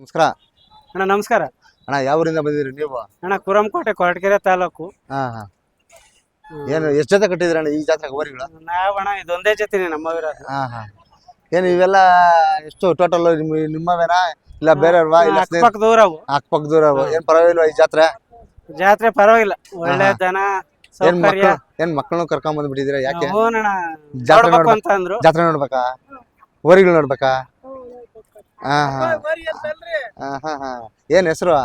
ನಮಸ್ಕಾರ. ಅಣ್ಣ ನಮಸ್ಕಾರ. ಅಣ್ಣ ಯಾವ ಊರಿಂದ ಬಂದಿದ್ರಿ ನೀವು? ಅಣ್ಣ ಕುರಂಕೋಟೆ ಕೊರಟಗೆರೆ ತಾಲೂಕು. ಹಾ ಹಾ. ಏನು ಎಷ್ಟು ಜೊತೆ ಕಟ್ಟಿದ್ರಿ ಅಣ್ಣ ಈ ಜಾತ್ರೆಗೆ ಹೋರಿಗಳು? ನಾವ್ ಅಣ್ಣ ಇದೊಂದೇ ಜೊತೆನೆ ನಮ್ಮವಿರೋದು ಹಾ ಹಾ. ಏನು ಇವೆಲ್ಲ ಎಷ್ಟು ಟೋಟಲ್ ನಿಮ್ಮ ನಿಮ್ಮವೇನಾ? ಇಲ್ಲ ಬೇರೆಯವ್ರವಾ? ಇಲ್ಲ ಸ್ನೇಹಿತ ಅಕ್ಕಪಕ್ಕ ದೂರ ಅವು ಏನು ಪರವಾಗಿಲ್ವಾ ಈ ಜಾತ್ರೆ? ಜಾತ್ರೆ ಪರವಾಗಿಲ್ಲ. ಒಳ್ಳೆ. ದನ ಏನ್ ಸೌಕರ್ಯ. ಮಕ್ಕಳು ಏನ್ ಮಕ್ಕಳನ್ನು ಕರ್ಕೊಂಡ್ ಬಂದ್ಬಿಟ್ಟಿದ್ದೀರಾ ಯಾಕೆ? ಜಾತ್ರೆ ನೋಡ್ಬೇಕು ನೋಡ್ಬೇಕು ಅಂತ ಅಂದ್ರು ಜಾತ್ರೆ ನೋಡ್ಬೇಕಾ? ಊರಿಗಳು ನೋಡ್ಬೇಕಾ? ಏನ್ ಹೆಸರು?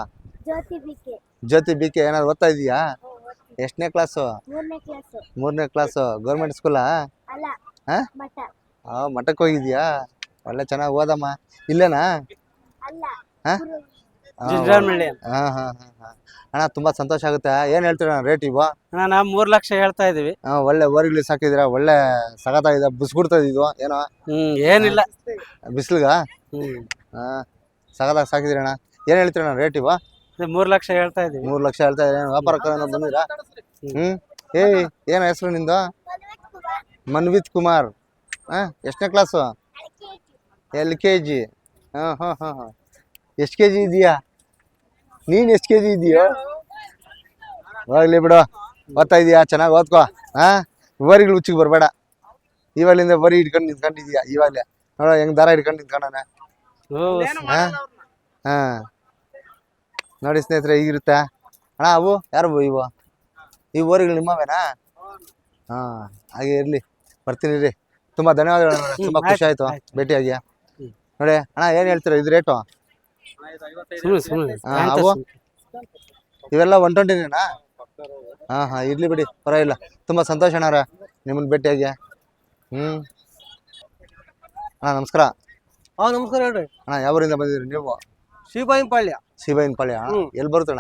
Jyoti B K Jyoti B K ಏನಾದ್ರು ಓದ್ತಾ ಇದೀಯಾ ಎಷ್ಟನೇ ಕ್ಲಾಸು ಮೂರನೇ ಕ್ಲಾಸು ಗೌರ್ಮೆಂಟ್ ಸ್ಕೂಲಾ ಅಲ್ಲ ಹಾ? ಮಠ. ಆ ಮಠಕ್ಕೆ ಹೋಗಿದ್ಯಾ ಒಳ್ಳೆ ಚೆನ್ನಾಗಿ ಓದಮ್ಮ. ಇಲ್ಲೇನಾ? ಹಾ ಹಾ ಹಾ. ಅಣ್ಣ ತುಂಬಾ ಸಂತೋಷ ಆಗುತ್ತೆ. ಏನ್ ಹೇಳ್ತೀರಾ ರೇಟ್ ಇವ? ಅಣ್ಣ ನಾವು ಮೂರ್ ಲಕ್ಷ ಹೇಳ್ತಾ ಇದೀವಿ. ಒಳ್ಳೆ ಓರಿಗ್ಲಿ ಸಾಕಿದಿರಾ ಒಳ್ಳೆ ಸಗತಾಗಿದೆ ಬಿಸ್ಬಿಡ್ತಾ ಇದು ಏನೋ? ಹ್ಮ್ ಏನಿಲ್ಲ. ಬಿಸಿಲ್ಗ? ಹ್ಮ್. ಸಗದಾಗ ಸಾಕಿದಿರಣ್ಣ ಏನ್ ಹೇಳ್ತೀರಣ್ಣ ರೇಟ್ ಇವ? ಮೂರ್ ಲಕ್ಷ ಹೇಳ್ತಾ ಇದೀವಿ. ಮೂರ್ ಲಕ್ಷ ಹೇಳ್ತಾ ಇದ್ರೆ? ವ್ಯಾಪಾರಕ್ಕೆ ಬಂದಿರಾ? ಹ್ಮ್. ಏಯ್ ಏನ್ ಹೆಸರು ನಿಂದು? ಮನ್ವಿತ್ ಕುಮಾರ್. ಹಾ ಎಷ್ಟನೇ ಕ್ಲಾಸು ಎಲ್ ಕೆ ಜಿ. ಹಾಂ ಹಾಂ ಹಾಂ ಹಾಂ. ಎಷ್ಟು ಕೆ ಜಿ ಇದೆಯಾ? ನೀನು ಎಷ್ಟ್ ಕೆಜಿ ಜಿ ಇದೆಯೋ? ಹೋಗ್ಲಿ ಬಿಡು. ಓದ್ತಾ ಇದೀಯಾ? ಚೆನ್ನಾಗಿ ಓದ್ಕೋ. ಹಾಂ? ಇವರಿಗಳು ಹುಚ್ಚಿಗೆ ಬರಬೇಡ. ಇವಾಗಲಿಂದ ಬರೀ ಹಿಡ್ಕೊಂಡು ನಿಂತ್ಕೊಂಡಿದ್ಯಾ? ಇವಾಗಲೇ. ನೋಡೋ ಹೆಂಗ್ ದಾರ ಹಿಡ್ಕೊಂಡು ನಿಂತ್ಕೊಂಡಾನೆ ಹಾಂ? ಹಾಂ. ನೋಡಿ ಸ್ನೇಹಿತರೆ ಈಗಿರುತ್ತೆ ಅಣ್ಣ ಅವು? ಯಾರು ಇವು? ಈ ಊರಿಗಳು ನಿಮ್ಮವೇನಾ ಹಾ ಹಾಗೆ ಇರ್ಲಿ. ಬರ್ತೀನಿ ರೀ ತುಂಬಾ ಧನ್ಯವಾದಗಳು ತುಂಬಾ ಖುಷಿ ಆಯ್ತು ಭೇಟಿ ಭೇಟಿಯಾಗಿ. ನೋಡಿ ಅಣ್ಣ ಏನು ಹೇಳ್ತೀರಾ? ಇದು ರೇಟು ಸುಮ್ನೆ ಸುಮ್ನೆ ಹಾ, ಅಂತ ಅವು? ಇವೆಲ್ಲ ಒನ್ ಟ್ವೆಂಟಿನೇನಾ ಹಾಂ ಹಾಂ ಇರಲಿ ಬಿಡಿ ಪರವಾಗಿಲ್ಲ. ತುಂಬ ಸಂತೋಷ ಅಣ್ಣಾರ ನಿಮ್ಮನ್ನು ಭೇಟಿಯಾಗಿ. ಹ್ಞೂ ಅಣ್ಣ ನಮಸ್ಕಾರ. ಹಾ ನಮಸ್ಕಾರ ಹೇಳ್ರಿ. ಅಣ್ಣ ಯಾವ ಬಂದಿದ್ರಿ ನೀವು? ಶಿವಾಯಿನ ಪಾಳ್ಯ. ಶಿವಾಯಿನ ಪಾಳ್ಯ. ಹ್ಮ್. ಎಲ್ಲಿ ಬರುತ್ತಣ್ಣ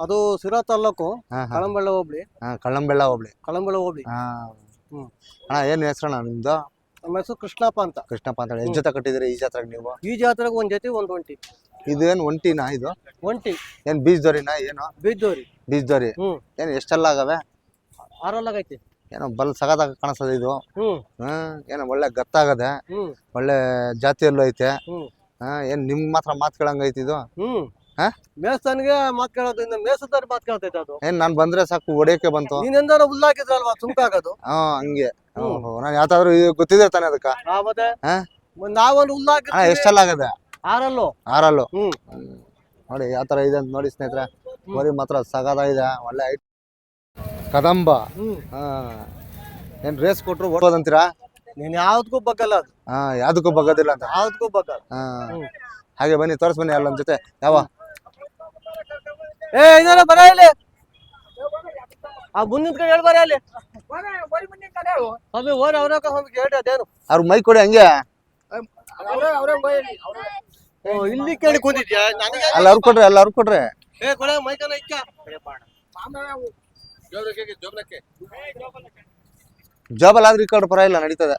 ಅದು ಸಿರಾ ತಾಲೂಕು ಕಳಂಬೆಳ್ಳ ಹಾಂ. ಕಳಂಬಳ್ಳ ಹೋಬ್ಳಿ. ಹಾಂ ಕಳ್ಳಂಬೆಳ್ಳ ಹೋಬ್ಳಿ. ಕಳಂಬಳ್ಳ ಹೋಬ್ಳಿ. ಹಾಂ. ಹ್ಮ್. ಅಣ್ಣ ಏನು ಹೆಸರಣ್ಣ ನಿಮ್ದು? ನಮ್ಮ ಹೆಸರು ಕೃಷ್ಣಪ್ಪ ಅಂತ. ಕೃಷ್ಣಪ್ಪ ಅಂತ ಹೇಳಿ. ಎಷ್ಟು ಜೊತೆ ಕಟ್ಟಿದ್ರಿ ಈ ಜಾತ್ರೆಗೆ ನೀವು? ಈ ಜಾತ್ರೆಗೆ ಒಂದ್ ಜೊತೆ ಒಂದ್ ಒಂಟಿ. ಇದೇನು ಒಂಟಿನಾ ಇದು? ಒಂಟಿ. ಏನು ಬೀಜದೋರಿನಾ ಏನು? ಬೀದ್ದೋರಿ ಬೀಜದೋರಿ ಹ್ಮ್. ಏನು ಎಷ್ಟೆಲ್ಲ ಆಗವೆ? ಆರಲ್ಲಾಗೈತಿ. ಏನೋ ಬಲ್ ಸಗದಾಗ ಕಾಣಿಸ್ತದೆ ಇದು? ಹ್ಮ್. ಹ್ಮ್ ಏನೋ ಒಳ್ಳೆ ಗತ್ತಾಗದೆ? ಹ್ಮ್. ಒಳ್ಳೆ ಜಾತಿಯಲ್ಲೂ ಐತೆ? ಹ್ಮ್. ಹಾ ಏನ್ ನಿಮ್ ಮಾತ್ರ ಮಾತ್ ಕೇಳಂಗೈತಿ ಇದು? ಹ್ಮ್. ಹಾ? ಮೇಸ್ತನ್ಗೆ ಮಾತ್ ಕೇಳೋದ್ರಿಂದ ಮೇಸದಾರಿ ಮಾತ್ ಕೇಳ್ತೈತೆ ಅದು. ಏನ್ ನಾನ್ ಬಂದ್ರೆ ಸಾಕು ಒಡೆಯಕ್ಕೆ ಬಂತು. ನೀನೆಂದಾರ ಎಂದಾರ ಸುಮ್ಕ ಆಗೋದು. ಹಾ ಹಂಗೆ. ಹ್ಮ್. ನಾನು ಯಾವ್ದಾದ್ರು ಗೊತ್ತಿದೆ ತಾನೆ ಅದಕ್ಕ. ಆ ಮತ್ತೆ ಹಾ? ಒಂದ್ ನಾವೊಂದು ಅಣ್ಣ ಹುಲ್ಲಾಕಿದ್ವಿ ಎಷ್ಟೆಲ್ಲ ಆಗದೆ? ಆರಲ್ಲು? ಆರಲ್ಲು. ಹ್ಮ್. ನೋಡಿ ಯಾವ ತರ ಇದೆ ಅಂತ ನೋಡಿ ಸ್ನೇಹಿತರೆ. ಮರಿ ಮಾತ್ರ ಸಗದ ಇದೆ ಒಳ್ಳೆ ಐಟ್ ಕದಂಬ. ಹ್ಮ್. ಹಾ. ಏನ್ ರೇಸ್ ಕೊಟ್ಟರು ಓಡೋದಂತೀರಾ ನೀನ್ ಯಾವ್ದಕ್ಕೂ ಬಗ್ಗಲ್ಲ ಅದು. ಹಾ ಯಾವ್ದಕ್ಕೂ ಬಗ್ಗೋದಿಲ್ಲ ಅಂತ. ಯಾವ್ದಕ್ಕೂ ಬಗ್ಗಲ್ಲ. ಹಾ. ಹ್ಮ್. ಹಾಗೆ ಬನ್ನಿ ತೋರಿಸ್ ಬನ್ನಿ ಅಲ್ಲೊಂದ್ ಜೊತೆ. ಯಾವ? ಏ ಇದಾರೆ ಬರ ಇಲ್ಲಿ. ಆ ಮುಂದಿನ ಕಡೆ ಹೇಳಿ ಬರ ಅಲ್ಲಿ. ಸ್ವಾಮಿ ಓರ್ ಅವ್ರ ಸ್ವಾಮಿ ಕೇಳಿ ಅದೇನು. ಅವ್ರ ಮೈ ಕೊಡಿ ಹಂಗೆ. ಇಲ್ಲಿ ಕೇಳಿ ಕೂತಿದ್ಯಾ? ನನಗೆ ಅಲ್ಲ ಅವ್ರು ಕೊಡ್ರಿ ಅಲ್ಲ ಅವ್ರು ಕೊಡ್ರಿ. ಏ ಕೊಡ ಮೈಕನ ಇಕ್ಕ. ಜಾಬಲ್ ಆದ್ರೆ ಈ ಕಡೆ ಪರವಾಗಿಲ್ಲ ನಡೀತದೆ.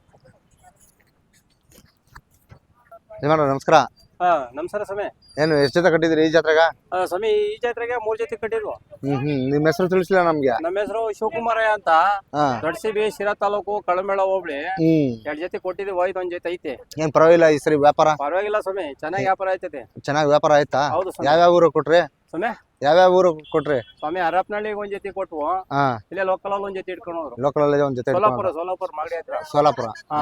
ನಮಸ್ಕಾರ. ಹಾ ನಮಸ್ಕಾರ ಸ್ವಾಮಿ. ಏನು ಎಷ್ಟು ಜೊತೆ ಕಟ್ಟಿದ್ರಿ ಈ ಜಾತ್ರೆಗ? ಸ್ವಾಮಿ ಈ ಜಾತ್ರೆಗೆ ಮೂರ್ ಜೊತೆ ಕಟ್ಟಿದ್ವು. ಹ್ಮ್ ಹ್ಮ್ ನಿಮ್ಮ ಹೆಸರು ತಿಳಿಸ್ಲಿಲ್ಲ ನಮ್ಗೆ. ನಮ್ಮ ಹೆಸರು ಶಿವಕುಮಾರಯ್ಯ ಅಂತ. ಹಾ. ದೊಡ್ಡಸಿಬಿ ಶಿರಾ ತಾಲೂಕು ಕಳಮೇಳ ಹೋಬಳಿ. ಹ್ಮ್. ಎರಡ್ ಜೊತೆ ಕೊಟ್ಟಿದ್ವಿ ಹೋಯ್ತು ಒಂದ್ ಜೊತೆ ಐತೆ. ಏನ್ ಪರವಾಗಿಲ್ಲ ಈ ಸರಿ ವ್ಯಾಪಾರ? ಪರವಾಗಿಲ್ಲ ಸ್ವಾಮಿ ಚೆನ್ನಾಗಿ ವ್ಯಾಪಾರ ಆಯ್ತದೆ. ಚೆನ್ನಾಗಿ ವ್ಯಾಪಾರ ಆಯ್ತಾ? ಹೌದು ಸ್ವಾಮಿ. ಯಾವ್ಯಾವ ಊರು ಕೊಟ್ರಿ? ಸ್ವಾಮಿ? ಯಾವ್ಯಾವ ಊರು ಕೊಟ್ರಿ? ಸ್ವಾಮಿ ಹರಪನಹಳ್ಳಿಗೆ ಒಂದ್ ಜೊತೆ ಕೊಟ್ವು. ಹಾ. ಇಲ್ಲೇ ಲೋಕಲ್ ಅಲ್ಲಿ ಒಂದ್ ಜೊತೆ ಇಟ್ಕೊಂಡು ಹೋದ್ರು. ಲೋಕಲ್ ಅಲ್ಲಿ ಒಂದ್ ಜೊತೆ ಇಟ್ಕೊಂಡು ಸೋಲಾಪುರ ಸೋಲಾಪುರ ಮಾಗಡಿ ಹತ್ರ. ಸೋಲಾಪುರ. ಹಾ.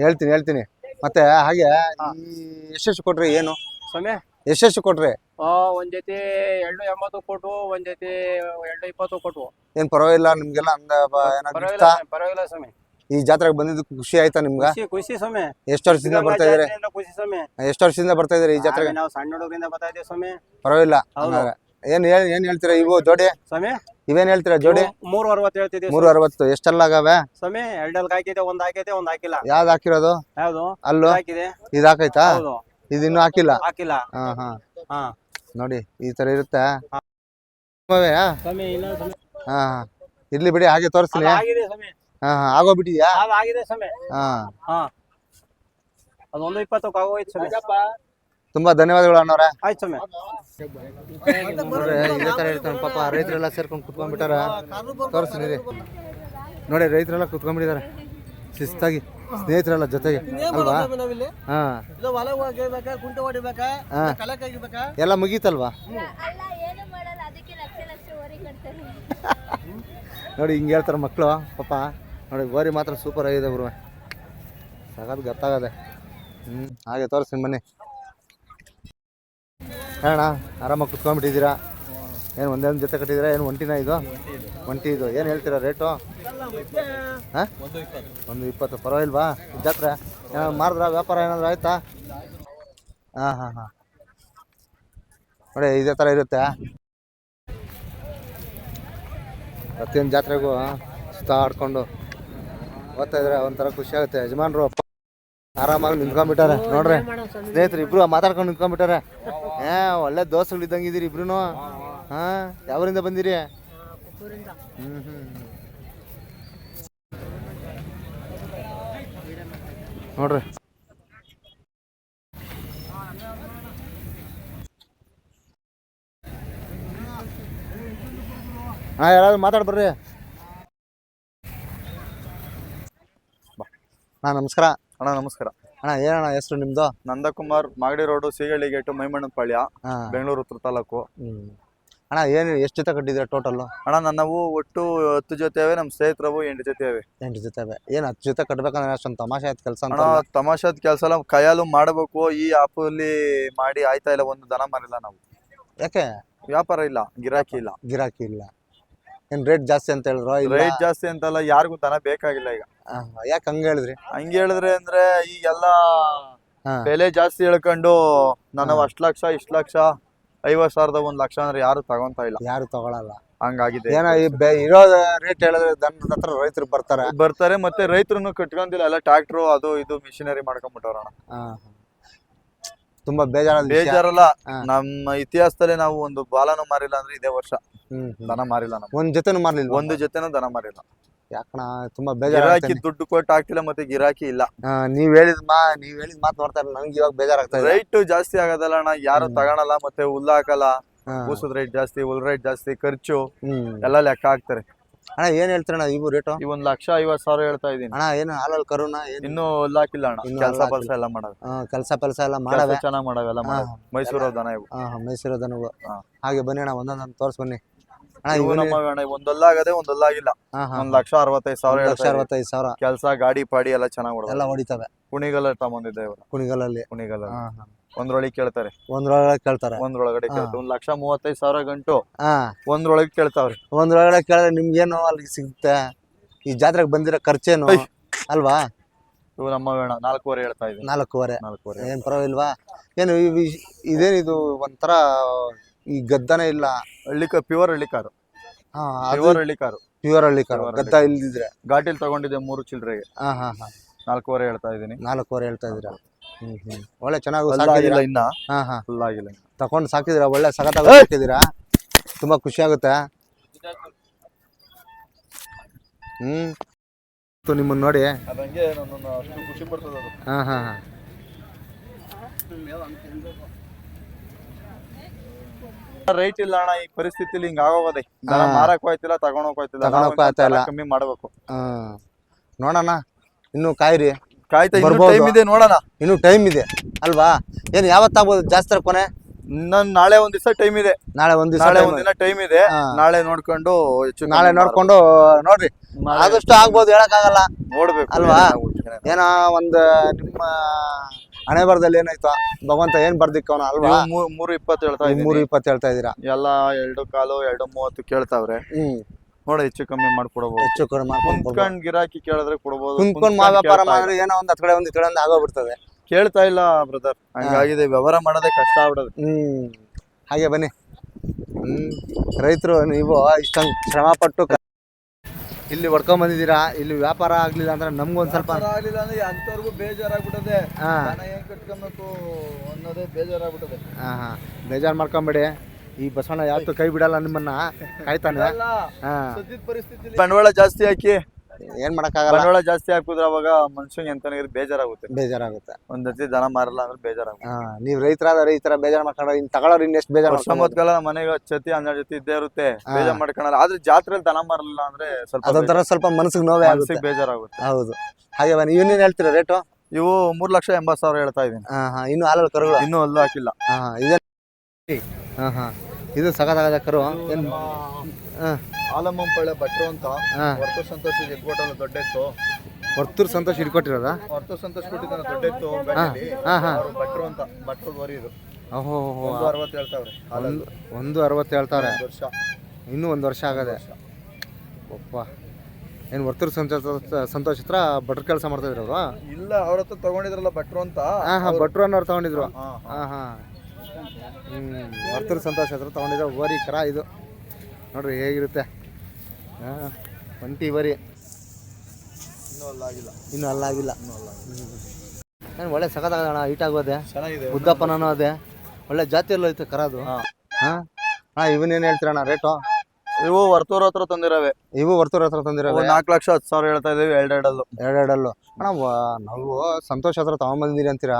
ಹೇಳ್ತೀನಿ ಹೇಳ್ತೀನಿ. ಮತ್ತೆ ಹಾಗೆ ಈ ಎಷ್ಟೆಷ್ಟು ಕೊಟ್ರಿ ಏನು? ಸ್ವಾಮಿ? ಎಷ್ಟೆಷ್ಟು ಕೊಟ್ರಿ? ಆ, ಒಂದ್ ಜೊತೆ ಎರಡು ಎಂಬತ್ತು ಕೊಟ್ಟು ಒಂದ್ ಜೊತೆ ಎರಡು ಇಪ್ಪತ್ತು ಕೊಟ್ಟು ಏನ್ ಪರವಾಗಿಲ್ಲ ನಿಮ್ಗೆಲ್ಲ ಅಂದ ಬ- ಏನಾದ್ರು ಪರವಾಗಿಲ್ಲ ಇಷ್ಟ? ಸ್ವಾಮಿ, ಪರವಾಗಿಲ್ಲ ಸ್ವಾಮಿ. ಈ ಜಾತ್ರೆಗೆ ಬಂದಿದ್ದಕ್ಕೆ ಖುಷಿ ಆಯ್ತಾ ನಿಮ್ಗ? ಖುಷಿ ಖುಷಿ ಸ್ವಾಮಿ. ಎಷ್ಟು ವರ್ಷದಿಂದ ಬರ್ತಾ ಇದ್ರಿ ಜಾತ್ರೆಯಿಂದ ಖುಷಿ ಸ್ವಾಮಿ. ಎಷ್ಟು ವರ್ಷದಿಂದ ಬರ್ತಾ ಇದ್ರಿ ಈ ಜಾತ್ರೆಗೆ? ಆಮೇಲೆ ನಾವು ಸಣ್ಣ ಹುಡುಗರಿಂದ ಬರ್ತಾ ಇದ್ದೀವಿ ಸ್ವಾಮಿ. ಪರವಾಗಿಲ್ಲ. ಹೌದು. ಹಂಗಾದ್ರೆ. ಏನ್ ಏನ್ ಏನ್ ಹೇಳ್ತೀರಾ ಇವು ದೊಡ್ಡ ಸ್ವಾಮಿ? ಇವೇನ್ ಹೇಳ್ತೀರಾ ಜೋಡಿ? ಮೂರ್ ಅರವತ್ತು ಹೇಳ್ತಿದ್ದೀವಿ ಮೂರು ಅರವತ್ತು ಎಷ್ಟೆಲ್ಲ ಆಗವೆ? ಸ್ವಾಮಿ ಎರಡಲ್ಲಿ ಹಾಕಿದೆ ಒಂದ್ ಹಾಕೈತೆ ಒಂದ್ ಹಾಕಿಲ್ಲ. ಯಾವ್ದು ಹಾಕಿರೋದು? ಯಾವ್ದು? ಅಲ್ಲೂ? ಹಾಕಿದೆ ಇದು ಹಾಕೈತಾ? ಇದು ಇನ್ನೂ ಹಾಕಿಲ್ಲ? ಹಾಕಿಲ್ಲ. ಹಾ ಹಾ. ಹಾ. ನೋಡಿ ಈ ತರ ಇರುತ್ತೆ. ಹಾ ಹಾ. ಇರ್ಲಿ ಬಿಡಿ ಹಾಗೆ ತೋರಿಸ್ತೀನಿ. ಹಾ ಹಾ. ಆಗೋಗ್ಬಿಟ್ಟಿದ್ಯಾ ಆಗಿದೆ ಸ್ವಾಮಿ. ಹಾ. ಹಾ. ಅದು ಒಂದು ಇಪ್ಪತ್ತಕ್ಕೆ ಆಗೋಯ್ತು ಸ್ವಾಮಿ. ತುಂಬಾ ಧನ್ಯವಾದಗಳು ಅಣ್ಣವ್ರೆ. ಆಯ್ತು ಸ್ವಾಮಿ. ಇದೇ ತರ ಇರ್ತಾನೆ ಪಾಪ ರೈತರೆಲ್ಲ ಸೇರ್ಕೊಂಡು ಕುತ್ಕೊಂಡ್ಬಿಟ್ಟಾರ. ತೋರಿಸ್ತೀನಿ ರೀ. ನೋಡಿ ರೈತರೆಲ್ಲ ಕುತ್ಕೊಂಡ್ಬಿಟ್ಟಿದ್ದಾರೆ. ಶಿಸ್ತಾಗಿ ಸ್ನೇಹಿತರೆಲ್ಲ ಜೊತೆಗೆ ಅಲ್ವಾ? ಹಾ. ಎಲ್ಲ ಮುಗೀತಲ್ವಾ? ಅಲ್ಲ ಏನು ಮಾಡಲ್ಲ ಅದಕ್ಕೆ ಲಕ್ಷ ಲಕ್ಷ ಓರಿ ಕಟ್ತಾರೆ ನೋಡಿ ಹಿಂಗೆ ಹೇಳ್ತಾರೆ ಮಕ್ಕಳು ಪಾಪ. ನೋಡಿ ಗೋರಿ ಮಾತ್ರ ಸೂಪರ್ ಆಗಿದೆ ಗುರುವೆ. ಸಾಕಾದ್ ಗೊತ್ತಾಗದೆ. ಹ್ಞೂ ಹಾಗೆ ತೋರಿಸ್ತೀನಿ ಬನ್ನಿ. ಹೇಳಣ್ಣ ಆರಾಮಾಗಿ ಕುತ್ಕೊಂಡ್ಬಿಟ್ಟಿದ್ದೀರಾ? ಏನು ಒಂದೇ ಒಂದು ಜೊತೆ ಕಟ್ಟಿದ್ದೀರಾ? ಏನು ಒಂಟಿನ ಇದು? ಒಂಟಿ ಇದು. ಏನು ಹೇಳ್ತೀರಾ ರೇಟು? ಹಾಂ? ಒಂದು ಇಪ್ಪತ್ತು. ಪರವಾಗಿಲ್ವಾ? ಜಾತ್ರೆ ಏನಾದ್ರು ಮಾಡಿದ್ರಾ ವ್ಯಾಪಾರ ಏನಾದರೂ ಆಯ್ತಾ? ಹಾಂ ಹಾಂ ಹಾಂ. ನೋಡಿ, ಇದೇ ಥರ ಇರುತ್ತೆ. ಪ್ರತಿಯೊಂದು ಜಾತ್ರೆಗೂ ಸುತ್ತ ಆಡ್ಕೊಂಡು ಓದ್ತಾ ಇದ್ರೆ ಒಂಥರ ಖುಷಿ ಆಗುತ್ತೆ. ಯಜಮಾನ್ರು ಆರಾಮಾಗಿ ನಿಂತ್ಕೊಂಡ್ಬಿಟ್ಟಾರೆ. ನೋಡ್ರಿ, ಸ್ನೇಹಿತರು ಇಬ್ರು ಮಾತಾಡ್ಕೊಂಡು ನಿಂತ್ಕೊಂಡ್ಬಿಟ್ಟಾರೆ. ಏ ಒಳ್ಳೆ ದೋಸ್ತಗಳು ಇದ್ದಂಗೆ ಇದೀರಿ ಇಬ್ರು ಹಾಂ ಯಾವರಿಂದ ಬಂದಿರಿ ಹ್ಞೂ ಹ್ಞೂ ನೋಡ್ರಿ. ಹಾಂ ಯಾರಾದ್ರು ಮಾತಾಡ್ ಬರ್ರಿ. ಹಾಂ ನಮಸ್ಕಾರ. ಅಣ್ಣ ನಮಸ್ಕಾರ. ಅಣ್ಣ ಏನಣ್ಣ ಹೆಸರು ನಿಮ್ದು? ನಂದಕುಮಾರ್ ಮಾಗಡಿ ರೋಡು ಸೀಗಳ್ಳಿ ಗೇಟು ಮೈಮಣ್ಣ ಪಳ್ಯ ಹಾಂ. ಬೆಂಗಳೂರು ಉತ್ತರ ತಾಲೂಕು. ಅಣ್ಣ ಏನು ಎಷ್ಟು ಜೊತೆ ಕಟ್ಟಿದ್ದೀರಾ ಟೋಟಲ್ ಅಣ್ಣ ನನ್ನವು ಒಟ್ಟು ಹತ್ತು ಜೊತೆ ಅವೆ ನಮ್ಮ ಸ್ನೇಹಿತರವು ಎಂಟು ಜೊತೆ ಅವೆ. ಎಂಟು ಜೊತೆ ಅವೆ. ಏನು ಹತ್ತು ಜೊತೆ ಕಟ್ಬೇಕಂದ್ರೆ ಅಷ್ಟೊಂದು ತಮಾಷೆ ಆಯ್ತು ಕೆಲಸ ಅಣ್ಣ ತಮಾಷಾದ ಕೆಲಸ ಎಲ್ಲ ಕೈಯಾಲು ಮಾಡಬೇಕು ಈ ಆಪಲ್ಲಿ ಮಾಡಿ ಆಯ್ತಾ ಇಲ್ಲ ಒಂದು ದನ ಮಾರಿಲ್ಲ ನಾವು. ಯಾಕೆ? ವ್ಯಾಪಾರ ಇಲ್ಲ ಗಿರಾಕಿ ಇಲ್ಲ. ಗಿರಾಕಿ ಇಲ್ಲ. ಏನು ರೇಟ್ ಜಾಸ್ತಿ ಅಂತ ಹೇಳಿದ್ರು ಇಲ್ಲ? ರೇಟ್ ಜಾಸ್ತಿ ಅಂತಲ್ಲ ಯಾರಿಗೂ ದನ ಬೇಕಾಗಿಲ್ಲ ಈಗ. ಯಾಕೆ ಹಂಗ ಹೇಳಿದ್ರಿ? ಹಂಗ ಹೇಳಿದ್ರೆ ಅಂದ್ರೆ ಈಗೆಲ್ಲ ಹಾಂ. ಬೆಲೆ ಜಾಸ್ತಿ ಹೇಳ್ಕೊಂಡು ನಾನು ಅಷ್ಟ್ ಲಕ್ಷ ಇಷ್ಟ್ ಲಕ್ಷ ಐವತ್ ಸಾವಿರದ ಒಂದ್ ಲಕ್ಷ ಅಂದ್ರೆ ಯಾರು ತಗೊಂತ ಇಲ್ಲ. ಯಾರು ತಗೊಳಲ್ಲ. ಹಂಗಾಗಿದೆ. ಏನೋ ಈ ಬೆ ಇರೋ ರೇಟ್ ಹೇಳಿದ್ರೆ ದನದ ಹತ್ರ ರೈತರು ಬರ್ತಾರೆ. ಬರ್ತಾರೆ ಮತ್ತೆ ರೈತರನ್ನು ಕಟ್ಕೊಂಡಿಲ್ಲ ಎಲ್ಲ ಟ್ರಾಕ್ಟರ್ ಅದು ಇದು ಮಿಷಿನರಿ ಮಾಡ್ಕೊಂಡ್ಬಿಟ್ಟವ್ರಣ ಹಾಂ ತುಂಬಾ ಬೇಜಾರಾದ ವಿಷಯ. ಬೇಜಾರಲ್ಲ ಹಾ. ನಮ್ಮ ಇತಿಹಾಸದಲ್ಲಿ ನಾವು ಒಂದು ಬಾಲನು ಮಾರಿಲ್ಲ ಅಂದ್ರೆ ಇದೇ ವರ್ಷ. ಹ್ಮ್ ಹ್ಮ್. ದನ ಮಾರಿಲ್ಲ ನಾವು ಒಂದ್ ಜೊತೆನು ಮಾರ್ಲಿಲ್ವಾ? ಒಂದು ಜೊತೆನೂ ದನ ಮಾರಿಲ್ಲ. ಯಾಕಣ ತುಂಬಾ ಗಿರಾಕಿ ಬೇಜಾರಾಗ್ತದೆ ದುಡ್ಡು ಕೊಟ್ಟು ಆಗ್ತಿಲ್ಲ ಮತ್ತೆ ಗಿರಾಕಿ ಇಲ್ಲ. ನೀವ್ ಹೇಳಿದ್ ಮಾ ನೀವ್ ಹೇಳಿದ್ ಮಾತು ನೋಡ್ತಾರೆ ನಂಗೆ ಇವಾಗ ಬೇಜಾರಾಗ್ತಾ ಇದೆ. ರೈಟ್ ಜಾಸ್ತಿ ಆಗೋದಲ್ಲ ಅಣ್ಣ. ಯಾರು. ತಗೊಳಲ್ಲ ಮತ್ತೆ ಹುಲ್ಲು ಹಾಕಲ್ಲ. ಹಾ. ಊಸದ ರೇಟ್ ಜಾಸ್ತಿ ಹುಲ್ ರೇಟ್ ಜಾಸ್ತಿ ಖರ್ಚು ಹ್ಮ್. ಎಲ್ಲ ಲೆಕ್ಕ ಹಾಕ್ತಾರೆ. ಅಣ್ಣ ಏನ್ ಅಣ್ಣ ಇವು ರೇಟು ಈ ಒಂದ್ ಲಕ್ಷ ಐವತ್ ಸಾವಿರ ಹೇಳ್ತಾ ಇದೀನಿ ಅಣ್ಣ ಏನು ಹಾಲಲ್ಲಿ ಕರುನ ಏನು? ಇನ್ನು ಹುಲ್ಲು ಹಾಕಿಲ್ಲ ಅಣ್ಣ. ಇನ್ನು ಕೆಲಸ ಹುಲ್ಲು ಪಲ್ಸ ಎಲ್ಲ ಮಾಡೋದು ಕೆಲಸ ಪಲ್ಸ ಎಲ್ಲ ಕೆಲಸ ಮಾಡವೆ ಚೆನ್ನಾಗ್ ಮಾಡವೆಲ್ಲ. ಮಾಡೋದು ಮೈಸೂರು ದನ ಇವು. ಮೈಸೂರ ಮೈಸೂರು ದನಗಳು. ಹಾ. ಹಾಗೆ ಬನ್ನಿ ಅಣ್ಣ ಒಂದೊಂದ್ ತೋರ್ಸ್ ಬನ್ನಿ. ಇವು ನಮ್ಮ ಅಣ್ಣ ಒಂದೊಲ್ಲಾಗದೆ ಒಂದೊಲ್ಲಾಗಿಲ್ಲ. ಒಂದ್ ಲಕ್ಷ ಅರವತ್ತೈದು ಸಾವಿರ ಲಕ್ಷ ಅರವತ್ತೈದು ಸಾವಿರ. ಕೆಲಸ ಗಾಡಿ ಪಾಡಿ ಎಲ್ಲ ಚೆನ್ನಾಗ್ ಹೊಡೆದ ಎಲ್ಲ ಹೊಡಿತವೆ. ಕುಣಿಗಲ್ಲ ತಗೊಂಡಿದ್ದೆ ಇವರು. ಕುಣಿಗಲಲ್ಲಿ. ಕುಣಿಗಲ್ಲ ಒಂದ್ರೊಳಗೆ ಕೇಳ್ತಾರೆ. ಒಂದ್ರೊಳಗೆ ಕೇಳ್ತಾರೆ. ಒಂದ್ರೊಳಗಡೆ ಕೇಳ್ತಾರೆ. ಒಂದ್ ಲಕ್ಷ ಮೂವತ್ತೈದು ಸಾವಿರ ಗಂಟು ಒಂದ್ರೊಳಗೆ ಕೇಳ್ತಾವ್ರಿ. ಒಂದ್ರೊಳಗಡೆ ಕೇಳಿದ್ರೆ ನಿಮ್ಗೇನು ಅಲ್ಲಿ ಸಿಗುತ್ತೆ. ಈ ಜಾತ್ರೆಗೆ ಬಂದಿರೋ ಖರ್ಚೇನು ಅಲ್ವಾ? ಇವು ನಮ್ಮ ವೇಣ ನಾಲ್ಕೂವರೆ ಹೇಳ್ತಾ ಇದೀನಿ ನಾಲ್ಕೂವರೆ. ನಾಲ್ಕೂವರೆ. ಏನು ಪರವಾಗಿಲ್ವಾ? ಏನು ಇದೇನಿದು ಒಂಥರ ಈ ಗದ್ದನೇ ಇಲ್ಲ. ಹಳ್ಳಿ ಪ್ಯೂರ್ ಹಳ್ಳಿ ಕಾರು ಅದು ಪ್ಯೂರ್ ಹಳ್ಳಿ ಕಾರು. ಪ್ಯೂರ್ ಹಳ್ಳಿ ಕಾರು. ಗದ್ದ ಇಲ್ದಿದ್ರೆ. ಘಾಟಿಲ್ ತಗೊಂಡಿದ್ದೆ ಮೂರು ಚಿಲ್ಲರೆಗೆ ಹಾ ಹಾ ಹಾ. ನಾಲ್ಕೂವರೆ ಹೇಳ್ತಾ ಇದೀನಿ ನಾಲ್ಕೂವರೆ ಹೇಳ್ತಾ ಇದ್ದೀರಾ? ಹ್ಮ್ ಹ್ಮ್. ಒಳ್ಳೆ ಚೆನ್ನಾಗಿ ಸಾಕಿದಿರ ಸಾಕಿದೀರಾ ಇನ್ನ. ಹಾ ಹಾ. ಫುಲ್ ಇನ್ನ. ತಗೊಂಡು ಸಾಕಿದಿರಾ ಒಳ್ಳೆ ಸಖತ್ತಾಗಿ ಸಾಕಿದಿರಾ ತುಂಬಾ ಖುಷಿ ಆಗುತ್ತೆ. ಹ್ಮ್. ತು ನಿಮ್ಮನ್ನ ನೋಡಿ. ಅದಂಗೆ ನನ್ನನ್ನು ಅಷ್ಟು ಖುಷಿ ಪಡ್ತದೆ ಅದು. ಹಾ ಹಾ ಹಾ. ರೈಟ್ ಇಲ್ಲ ಅಣ್ಣ ಈ ಪರಿಸ್ಥಿತಿಲಿ ಹಿಂಗ ಆಗೋಗದೆ. ದನ. ಮಾರಕ್ ಹೋಯ್ತಿಲ್ಲ ತಗೊಂಡೋಗ್ ಹೋಯ್ತಿಲ್ಲ ತಗೊಂಡೋಗ್ ಹೋಗ್ತಾ ಇಲ್ಲ. ಕಮ್ಮಿ ಮಾಡ್ಬೇಕು. ಆ ನೋಡೋಣ ಇನ್ನು ಕಾಯಿರಿ. ಕಾಯ್ತಾ ಇನ್ನು ಬರ್ಬೋದು. ಟೈಮ್ ಇದೆ ನೋಡೋಣ ಇನ್ನು ಟೈಮ್ ಇದೆ. ಅಲ್ವಾ? ಏನು ಯಾವತ್ತಾಗ್ಬೋದು? ಜಾಸ್ತಿ ಕೊನೆ ನನ್ ನಾಳೆ ಒಂದ್ ದಿವಸ ಟೈಮ್ ಇದೆ. ನಾಳೆ ಒಂದ್ ದಿವಸ ನಾಳೆ ಒಂದ್ ದಿನ ಟೈಮ್ ಇದೆ. ಹಾ. ನಾಳೆ ನೋಡ್ಕೊಂಡು ಹೆಚ್ಚು ನಾಳೆ ನೋಡ್ಕೊಂಡು ನೋಡ್ರಿ. ನಾಳೆ ಆದಷ್ಟು ಆಗ್ಬೋದು ಹೇಳಕ್ಕಾಗಲ್ಲ. ನೋಡ್ಬೇಕು. ಅಲ್ವಾ? ಏನೋ ಒಂದು ನಿಮ್ಮ ಹಣೆ ಬರದಲ್ಲಿ ಏನಾಯ್ತು? ಭಗವಂತ ಏನ್ ಬರ್ದಿಕ್ಕವನ ಅಲ್ವಾ? ನೀವು ಮೂ- ಮೂರು ಇಪ್ಪತ್ತು ಹೇಳ್ತಾ ಮೂರು ಇಪ್ಪತ್ತು ಹೇಳ್ತಾ ಇದೀರಾ ಎಲ್ಲ ಎರಡು ಕಾಲು ಎರಡು ಮೂವತ್ತು ಕೇಳ್ತಾವ್ರೆ. ಹ್ಮ್. ನೋಡ ಹೆಚ್ಚು ಕಮ್ಮಿ ಮಾಡ್ಕೊಡಬಹುದು ಹೆಚ್ಚು ಕಡಿಮೆ ಮಾಡ್ಕೊಂಡ್ ಕೊಡ್ಬೋದು. ಕುಂತ್ಕೊಂಡ್ ಗಿರಾಕಿ ಕೇಳಿದ್ರೆ ಕೊಡ್ಬೋದು ಕುಂತ್ಕೊಂಡ್ ಮಾ ಕುಂತ್ಕೊಂಡ್ ವ್ಯಾಪಾರ ಕೇಳ್ತಾ ಮಾಡಿದ್ರೆ ಏನೋ ಒಂದ್ ಹತ್ ಕಡೆ ಒಂದ್ ಈ ಕಡೆ ಒಂದ್ ಆಗೋಗ್ಬಿಡ್ತದೆ. ಇಲ್ಲ. ಕೇಳ್ತಾ ಇಲ್ಲ ಬ್ರದರ್ ಹಂಗಾಗಿದೆ ವ್ಯವಹಾರ ಮಾಡೋದೇ ಕಷ್ಟ ಆಗ್ಬಿಡೋದು. ಹ್ಮ್. ಹಾಗೆ ಬನ್ನಿ. ಹ್ಮ್. ರೈತರು ನೀವು ಇಷ್ಟೊಂದು ಶ್ರಮ ಪಟ್ಟು ಇಲ್ಲಿ ಹೊಡ್ಕೊಂಡ್ ಬಂದಿದ್ದೀರಾ? ಇಲ್ಲಿ ವ್ಯಾಪಾರ ಆಗ್ಲಿಲ್ಲ ಅಂದ್ರೆ ನಮ್ಗೊಂದ್ ಸ್ವಲ್ಪ ಆಗಲಿಲ್ಲ ಅಂದ್ರೆ ಅಂತವ್ರಿಗೂ ಬೇಜಾರಾಗ್ಬಿಟ್ಟದೆ. ಹಾ. ದನ ಹೆಂಗ್ ಕಟ್ಕೊಬೇಕು ಅನ್ನೋದೇ ಬೇಜಾರಾಗ್ಬಿಟ್ಟದೆ. ಹಾ ಹಾ. ಬೇಜಾರ್ ಮಾಡ್ಕೊಂಬೇಡಿ. ಈ ಬಸವಣ್ಣ ಯಾವತ್ತೂ ಕೈ ಬಿಡಲ್ಲ ನಿಮ್ಮನ್ನ. ಕಾಯ್ತಾನೆ. ಹಾ. ಸದ್ಯದ ಪರಿಸ್ಥಿತಿ ಬಂಡವಾಳ ಜಾಸ್ತಿ ಹಾಕಿ ಏನ್ ಮಾಡಕ್ಕಾಗಲ್ಲ. ಬಂಡವಾಳ ಜಾಸ್ತಿ ಹಾಕಿದ್ರೆ ಅವಾಗ ಮನುಷ್ಯಂಗೆ ಎಂತನಿಗೆ ಬೇಜಾರಾಗುತ್ತೆ. ಬೇಜಾರಾಗುತ್ತೆ. ಒಂದ್ ಜೊತೆ ದನ ಮಾರಲ್ಲ ಅಂದ್ರೆ ಬೇಜಾರಾಗುತ್ತೆ. ಹಾ ನೀವ್ ರೈತರಾದ್ರೆ ರೈತರ ತರ ಬೇಜಾರ್ ಮಾಡ್ಕೊಂಡ್ರೆ ಇನ್ ತಗೊಳ್ಳೋರು ಇನ್ನೆಷ್ಟು ಬೇಜಾರ್ ವರ್ಷ ಮೊದ್ಲೆಲ್ಲ ಮನೆಗೆ ಚತಿ ಹನ್ನೆರಡು ಜೊತೆ ಇದ್ದೇ ಇರುತ್ತೆ. ಬೇಜಾರ್ ಮಾಡ್ಕೊಳಲ್ಲ ಆದ್ರೆ ಜಾತ್ರೆಯಲ್ಲಿ ದನ ಮಾರಲ್ಲ ಅಂದ್ರೆ ಸ್ವಲ್ಪ ಅದೊಂಥರ ಸ್ವಲ್ಪ ಮನಸ್ಸಿಗೆ ನೋವೇ ಆಗುತ್ತೆ. ಮನ್ಸಿಗೆ ಬೇಜಾರಾಗುತ್ತೆ. ಹೌದು. ಹಾಗೆ ಬನ್ನಿ ಏನ್ ಹೇಳ್ತೀರಾ ರೇಟು? ಇವು ಮೂರ್ ಲಕ್ಷ ಎಂಬತ್ ಸಾವಿರ ಹೇಳ್ತಾ ಇದೀನಿ ಹಾ ಹಾ ಇನ್ನು ಹಾಲಲ್ಲಿ ಕರು ಇನ್ನೂ ಅಲ್ಲೂ ಹಾಕಿಲ್ಲ. ಹಾ ಇದೆ ಹಾ ಹಾ. ಇದು ಸಗದಾಗದ ಕರು ಏನ್ ಆಲಮ್ಮಂಪಳ್ಳೆ ಭಟ್ರು ಅಂತ ಹೊರತು ಸಂತೋಷ ಎತ್ಕೊಟ್ಟಲ್ಲ ದೊಡ್ಡ ಎತ್ತು ವರ್ತೂರ್ ಸಂತೋಷ್ ಇಟ್ಕೊಟ್ಟಿರೋದ ವರ್ತು ಸಂತೋಷ್ ಕೊಟ್ಟಿದ್ದಾನೆ ದೊಡ್ಡ ಎತ್ತು ಹಾ ಹಾ. ಭಟ್ರು ಅಂತ ಭಟ್ರು ಇದು ಓಹೋ ಒಂದು ಅರವತ್ತು ಹೇಳ್ತಾವ್ರೆ. ಒಂದು ಒಂದು ಅರವತ್ತು ಹೇಳ್ತಾವ್ರೆ? ಒಂದು ವರ್ಷ. ಇನ್ನೂ ಒಂದು ವರ್ಷ ಆಗದೆ? ಒಪ್ಪ. ಏನು ವರ್ತೂರ್ ಸಂತೋಷ ಸಂತೋಷ್ ಹತ್ರ ಭಟ್ರ ಕೆಲಸ ಮಾಡ್ತಾ ಇದ್ರು ಅವರು? ಇಲ್ಲ ಅವ್ರ ಹತ್ರ ತಗೊಂಡಿದ್ರಲ್ಲ ಭಟ್ರು ಅಂತ. ಹಾಂ ಹಾಂ ಭಟ್ರು ಅನ್ನೋರು ತಗೊಂಡಿದ್ರು. ಹ್ಮ್ ಬರ್ತಿರ್ ಸಂತೋಷ ಹ್ಞೂ ವರ್ತೂರ್ ಸಂತೋಷ್ ಹತ್ರ ತಗೊಂಡಿದ್ರು ಓರಿ ಕರ ಇದು. ನೋಡ್ರಿ ಹೇಗಿರುತ್ತೆ? ಹಾಂ ಒಂಟಿ ಬರಿ. ಇನ್ನೂ ಅಲ್ಲಾಗಿಲ್ಲ. ಇನ್ನೂ ಅಲ್ಲಾಗಿಲ್ಲ. ಏನು ಒಳ್ಳೆ ಸಖತ್ತಾಗಣ ಹೀಟ್ ಆಗೋದೆ? ಬುದ್ದಪ್ಪನೂ ಅದೇ. ಒಳ್ಳೆ ಜಾತಿಯಲ್ಲೂ ಐತೆ ಕರ ಅದು ಹಾ. ಹಾಂ ಇವನ್ನೇನು ಹೇಳ್ತೀರಣ್ಣ ರೇಟು ಇವು ವರ್ತೂರ್ ಹತ್ರ ತಂದಿರವೆ. ಇವು ವರ್ತೂರ್ ಹತ್ರ ತಂದಿರವೆ. ನಾಲ್ಕು ಲಕ್ಷ ಹತ್ತು ಸಾವಿರ ಹೇಳ್ತಾ ಇದೀವಿ ಎರಡೆರಡಲ್ಲು. ಎರಡೆರಡಲ್ಲು. ಅಣ್ಣ ನಾವು ಸಂತೋಷ್ ಹತ್ರ ತಗೊಂಬಂದಿರಿ ಅಂತೀರಾ?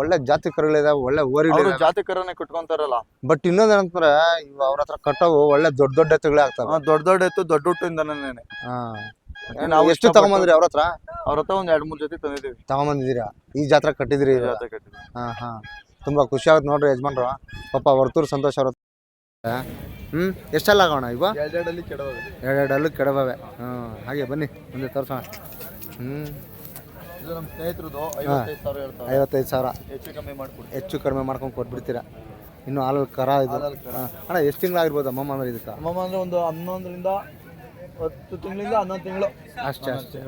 ಒಳ್ಳೆ ಜಾತಿ ಕರುಗಳಿದಾವೆ ಒಳ್ಳೆ ಓರಿ ಜಾತಿ ಕರನೆ ಕಟ್ಕೊಂತಾರಲ್ಲ. ಬಟ್ ಇನ್ನೊಂದೇನಂದ್ರೆ ಇವು ಅವ್ರ ಹತ್ರ ಕಟ್ಟವು ಒಳ್ಳೆ ದೊಡ್ಡ ದೊಡ್ಡ ಎತ್ತುಗಳೇ ಆಗ್ತಾವ. ದೊಡ್ಡ ದೊಡ್ಡ ಎತ್ತು ದೊಡ್ಡ ಹುಟ್ಟಿಂದನೇ ಹಾ. ನಾವು ಎಷ್ಟು ತಗೊಂಬಂದ್ರಿ ಅವ್ರ ಹತ್ರ? ಅವ್ರ ಹತ್ರ ಒಂದ್ ಎರಡ್ ಮೂರ್ ಜೊತೆ ತಂದಿದೀವಿ ತಗೊಂಬಂದಿದ್ದೀರಾ? ಈ ಜಾತ್ರೆ ಕಟ್ಟಿದ್ರಿ ಈ ಜಾತ್ರೆ ಹಾ ಹಾ. ತುಂಬಾ ಖುಷಿ ಆಗುತ್ತೆ ನೋಡ್ರಿ ಯಜಮಾನ್ರು. ಪಾಪ ವರ್ತೂರ್ ಸಂತೋಷ ಅವ್ರ ಹ್ಮ್? ಎಷ್ಟೆಲ್ಲ ಆಗೋಣ ಇವ? ಎರಡೆರಡಲ್ಲಿ ಕೆಡೋದು ಎರಡೆರಡಲ್ಲೂ ಕೆಡಬವೆ ಹ್ಮ್ ಹಾಗೆ ಬನ್ನಿ ಮುಂದೆ ತೋರ್ಸೋಣ. ಹ್ಮ್. ಇದು ನಮ್ಮ ಸ್ನೇಹಿತರದು ಐವತ್ತೈದು ಸಾವಿರ ಹೇಳ್ತಾರೆ. ಐವತ್ತೈದು ಸಾವಿರ. ಹೆಚ್ಚು ಕಮ್ಮಿ ಮಾಡ್ಕೊಡಿ ಹೆಚ್ಚು ಕಡಿಮೆ ಮಾಡ್ಕೊಂಡು ಕೊಟ್ಬಿಡ್ತೀರಾ? ಇನ್ನು ಹಾಲಲ್ಲಿ ಕರ ಇದು. ಹಾ. ಅಣ್ಣ ಎಷ್ಟು ತಿಂಗಳಾಗಿರ್ಬೋದು ಅಮ್ಮಮ್ಮ ಅಂದ್ರೆ ಇದಕ್ಕೆ? ಅಮ್ಮಮ್ಮ ಅಂದ್ರೆ ಒಂದು ಹನ್ನೊಂದರಿಂದ ಹತ್ತು ತಿಂಗಳಿಂದ ಹನ್ನೊಂದು ತಿಂಗಳು. ಅಷ್ಟೇ ಅಷ್ಟೇ.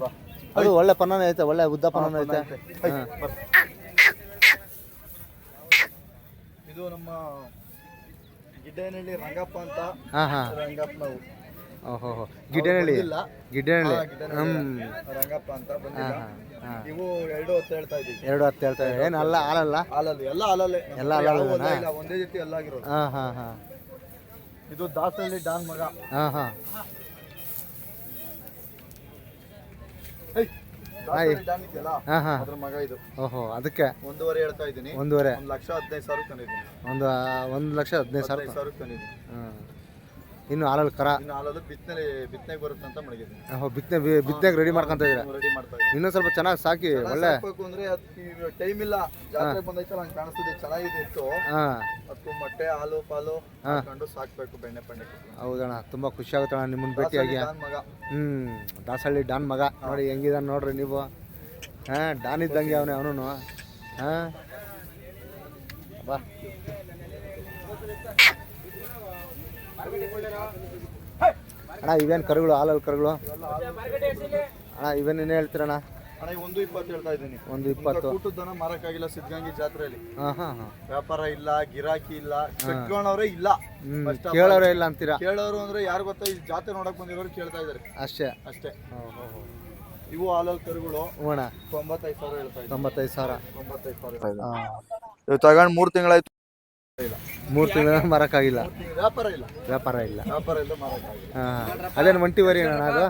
ಬಾ. ಅದು ಒಳ್ಳೆ ಪನ್ನನೇ ಐತೆ ಒಳ್ಳೆ ಉದ್ದ ಪನ್ನನೇ ಐತೆ. ಹೈ, ಇದು ನಮ್ಮ ಗಿಡ್ಡೇನಹಳ್ಳಿ ರಂಗಪ್ಪ ಅಂತ ಹಾ ಹಾ. ರಂಗಪ್ಪ ನಾವು ಓಹೋ ಗಿಡ್ಡನಹಳ್ಳಿ? ಗಿಡ್ಡನಹಳ್ಳಿ? ರಂಗಪ್ಪ ಅಂತ ಬಂದಿಲ್ಲ. ಇವು ಎರಡು ಹೊತ್ತು ಹೇಳ್ತಾ ಇದ್ದೀವಿ. ಎರಡು ಹತ್ತು ಇದ್ದೀವಿ ಏನು ಅಲ್ಲ ಹಾಲಲ್ಲ? ಹಾಲಲ್ಲ ಎಲ್ಲ ಹಾಲಲ್ಲೇ. ಎಲ್ಲ ಹಾಲಲ್ಲ ಒಂದೇ ಜೊತೆ ಎಲ್ಲ ಆಗಿರೋದು. ಹಾ ಹಾ ಹಾ. ಇದು ದಾಸಹಳ್ಳಿ ಡಾನ್ ಮಗ. ಹಾಂ ಹಾ. ಅದ್ರ ಮಗ ಇದು. ಓಹೋ ಅದಕ್ಕೆ ಒಂದೂವರೆ ಹೇಳ್ತಾ ಇದ್ದೀನಿ. ಒಂದೂವರೆ. ಒಂದ್ ಲಕ್ಷ ಹದಿನೈದು ಸಾವಿರ ತಂದಿದ್ದೀನಿ. ಒಂದು ಒಂದು ಲಕ್ಷ ಹದಿನೈದು ಸಾವಿರ ಸಾವಿರ ತಂದಿದ್ದೀನಿ. ಇನ್ನು ಹಾಲಲ್ಲಿ ಕರ. ಇನ್ನು ಹಾಲಲ್ಲಿ ಬಿತ್ತನೆ ಬಿತ್ತನೆಗೆ ಬರುತ್ತೆ ಅಂತ ಮಡಗಿದ್ದೀನಿ. ಬಿತ್ತನೆ ಬಿತ್ತನೆಗೆ ರೆಡಿ ಮಾಡ್ಕೊಂತ ಇದ್ದೀರಾ? ರೆಡಿ ಮಾಡ್ತಾ ಇದ್ದೀನಿ ಇನ್ನೂ ಸ್ವಲ್ಪ ಚೆನ್ನಾಗಿ ಸಾಕಿ ಒಳ್ಳೆ ಸಾಕ್ಬೇಕು ಅಂದ್ರೆ ಟೈಮ್ ಇಲ್ಲ. ಜಾತ್ರೆ ಬಂದೈತಲ್ಲ ಹಂಗೆ ಕಾಣಿಸ್ತದೆ ಚೆನ್ನಾಗಿದೆ ಇತ್ತು. ಅದಕ್ಕೂ ಮೊಟ್ಟೆ ಹಾಲು ಪಾಲು. ಹಾಕೊಂಡು ಸಾಕ್ಬೇಕು ಬೆಣ್ಣೆ ಪಣ್ಣೆ ಹೌದಣ್ಣ ತುಂಬಾ ಖುಷಿ ಆಗುತ್ತೆ ಅಣ್ಣ ನಿಮ್ಮನ್ನ ಭೇಟಿಯಾಗಿ. ಮಗ. ಹ್ಞೂ ದಾಸಹಳ್ಳಿ ಡಾನ್ ಮಗ. ನೋಡಿ ಹೆಂಗಿದಾನೆ ನೋಡ್ರಿ ನೀವು. ಹಾಂ ಡಾನ್ ಇದ್ದಂಗೆ ಅವನೇ ಅವನು ಹಾಂ. ಬಾ. ಅಣ್ಣ ಇವೇನ್ ಕರುಗಳು ಹಾಲಲ್ಲಿ ಕರುಗಳು? ಅಣ್ಣ ಇವೇನೇನು ಹೇಳ್ತೀರಣ್ಣ ಅಣ್ಣ? ಒಂದು ಇಪ್ಪತ್ತು ಹೇಳ್ತಾ ಇದ್ದೀನಿ. ಒಂದು ಇಪ್ಪತ್ತು. ಊಟದನ ದನ ಮಾರಕ್ಕಾಗಿಲ್ಲ ಸಿದ್ಧಗಂಗಿ ಜಾತ್ರೆಯಲ್ಲಿ. ಹಾಂ ಹಾಂ ಹಾಂ. ವ್ಯಾಪಾರ ಇಲ್ಲ ಗಿರಾಕಿ ಇಲ್ಲ ಕಟ್ಕೊಂಡವ್ರೆ ಇಲ್ಲ. ಕೇಳೋರೇ ಇಲ್ಲ ಅಂತೀರಾ? ಕೇಳೋರು ಅಂದ್ರೆ ಯಾರು ಗೊತ್ತಾ? ಈ ಜಾತ್ರೆ ನೋಡಕ್ ಬಂದಿರೋರು ಕೇಳ್ತಾ ಇದಾರೆ ಅಷ್ಟೇ. ಅಷ್ಟೇ. ಇವು ಹಾಲಲ್ ಕರುಗಳು. ಅಣ್ಣ. ತೊಂಬತ್ತೈದು ಸಾವಿರ ಹೇಳ್ತಾ ತೊಂಬತ್ತೈದು ಸಾವಿರ. ತೊಂಬತ್ತೈದು ಸಾವಿರ. ಇವು ತಗೊಂಡ್ ಮೂರ್ ತಿಂಗಳಾಯ್ತು. ಮೂರು ತಿಂಗಳ ಮಾರೋಕ್ಕಾಗಿಲ್ಲ. ವ್ಯಾಪಾರ ಇಲ್ಲ. ವ್ಯಾಪಾರ ಇಲ್ಲ. ವ್ಯಾಪಾರ ಇಲ್ಲ ಹಾಂ ಅದೇನು ಒಂಟಿ ವರಿ ಅಣ್ಣ ಅದು?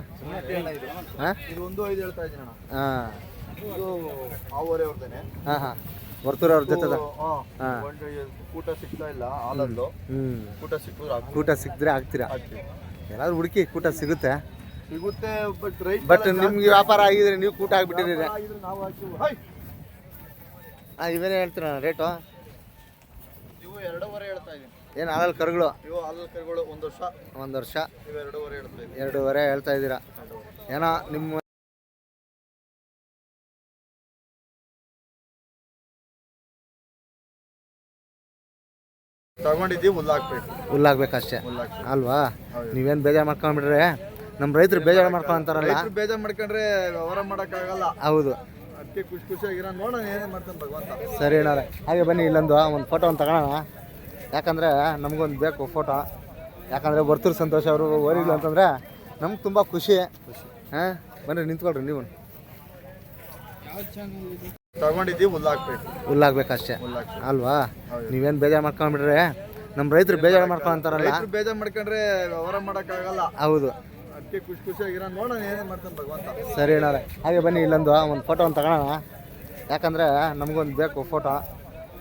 ಹಾಂ? ಇದು ಒಂದು ಐದು ಹೇಳ್ತಾ ಇದ್ದೀನಿ ಅಣ್ಣ. ಹಾಂ. ಇದು ಆವರೆ ಅವ್ರದೇನೆ ಹಾಂ ಹಾಂ. ವರ್ತೂರ್ ಅವ್ರ ಜೊತೆ ಹಾ. ಊಟ ಸಿಗ್ತಾ ಇಲ್ಲ ಹಾಲಲ್ಲು. ಹ್ಞೂ ಊಟ ಸಿಕ್ಕಿದ್ರೆ. ಕೂಟ ಸಿಕ್ಕಿದ್ರೆ ಆಗ್ತೀರಾ? ಎಲ್ಲಾದ್ರೂ ಹುಡುಕಿ ಕೂಟ ಸಿಗುತ್ತೆ. ಸಿಗುತ್ತೆ ಬಟ್ ರೈಟ್ ಬಟ್ ನಿಮ್ಗೆ ವ್ಯಾಪಾರ ಆಗಿದ್ರೆ ನೀವು ಕೂಟ ಆಗ್ಬಿಟ್ಟಿದ್ದೀರಿ. ನಾವು ಹಾಕ್ತೀವಿ ಹೈ! ಹಾಂ ಇವೇನೇ ಹೇಳ್ತೀರ ರೇಟು ಇವು ಎರಡೂವರೆ ಹೇಳ್ತಾ ಇದ್ದೀನಿ. ಏನು ಹಾಲಲ್ಲಿ ಕರುಗಳು? ಇವು ಹಾಲಲ್ ಕರುಗಳು ಒಂದು ವರ್ಷ. ಒಂದು ವರ್ಷ. ಇವು ಎರಡೂವರೆ ಹೇಳ್ತಾ ಇದ್ದೀನಿ. ಎರಡೂವರೆ ಹೇಳ್ತಾ ಇದ್ದೀರಾ? ಏನೋ ನಿಮ್ಮ ತಗೊಂಡಿದ್ದೀವಿ ಹುಲ್ಲಾಕ್ಬೇಕು ಹುಲ್ಲಾಗ್ಬೇಕಷ್ಟೇ ಅಲ್ವಾ? ನೀವೇನು ಬೇಜಾರು ಮಾಡ್ಕೊಂಡ್ಬಿಟ್ರೆ? ನಮ್ಮ ರೈತರು ಬೇಜಾರು ಮಾಡ್ಕೊಂತಾರಲ್ಲ? ಬೇಜಾರ್ ಮಾಡ್ಕೊಂಡ್ರೆ ವ್ಯವಹಾರ ಮಾಡೋಕ್ಕಾಗಲ್ಲ. ಹೌದು. ಅದಕ್ಕೆ ಖುಷಿ ಖುಷಿಯಾಗಿರೋ ನೋಡೋಣ ಏನೇ ಮಾಡ್ತಾನೆ ಭಗವಂತ. ಸರಿ ಅಣ್ಣ ಹಾಗೆ ಬನ್ನಿ ಇಲ್ಲೊಂದು ಒಂದು ಫೋಟೋ ಒಂದು ತಗೊಳ್ಳೋಣ ಯಾಕಂದರೆ ನಮಗೊಂದು ಬೇಕು ಫೋಟೋ ಯಾಕಂದರೆ ಬರ್ತೀರ ಸಂತೋಷ ಅವರು ಓರಿಲ್ಲ ಅಂತಂದರೆ ನಮ್ಗೆ ತುಂಬ ಖುಷಿ. ಹಾಂ ಬನ್ನಿ ನಿಂತ್ಕೊಳ್ರಿ ನೀವು. ತಗೊಂಡಿದ್ದೀವಿ ಹುಲ್ಲು ಹಾಕ್ಬೇಕು. ಹುಲ್ಲಾಗ್ಬೇಕಷ್ಟೇ ಹುಲ್ಲು ಹಾಕ್ಬೇಕು. ಅಲ್ವಾ. ನೀವೇನು ಬೇಜಾರು ಮಾಡ್ಕೊಂಡ್ಬಿಟ್ರೆ ನಮ್ಮ ರೈತರು ಬೇಜಾರು ಮಾಡ್ಕೊಂತಾರಲ್ಲ. ಬೇಜಾರ್ ಮಾಡ್ಕೊಂಡ್ರೆ ವ್ಯವಹಾರ ಮಾಡೋಕ್ಕಾಗಲ್ಲ. ಹೌದು. ಅದಕ್ಕೆ ಖುಷಿ ಖುಷಿಯಾಗಿರೋ ನೋಡೋಣ ಏನೇನು ಮಾಡ್ತಾನೆ ಭಗವಂತ. ಸರಿ ಅಣ್ಣಾರೆ ಹಾಗೆ ಬನ್ನಿ ಇಲ್ಲೊಂದು ಒಂದು ಫೋಟೋ ಒಂದು ತಗೊಳ್ಳೋಣ ಯಾಕಂದರೆ ನಮಗೊಂದು ಬೇಕು ಫೋಟೋ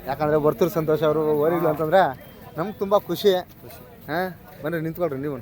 ಯಾಕಂದರೆ ಬರ್ತರು ಸಂತೋಷ ಅವರು ಓರಿಲ್ಲ ಅಂತಂದರೆ ನಮ್ಗೆ ತುಂಬ ಖುಷಿ. ಹಾಂ ಬನ್ನಿ ನಿಂತ್ಕೊಳ್ರಿ ನೀವು.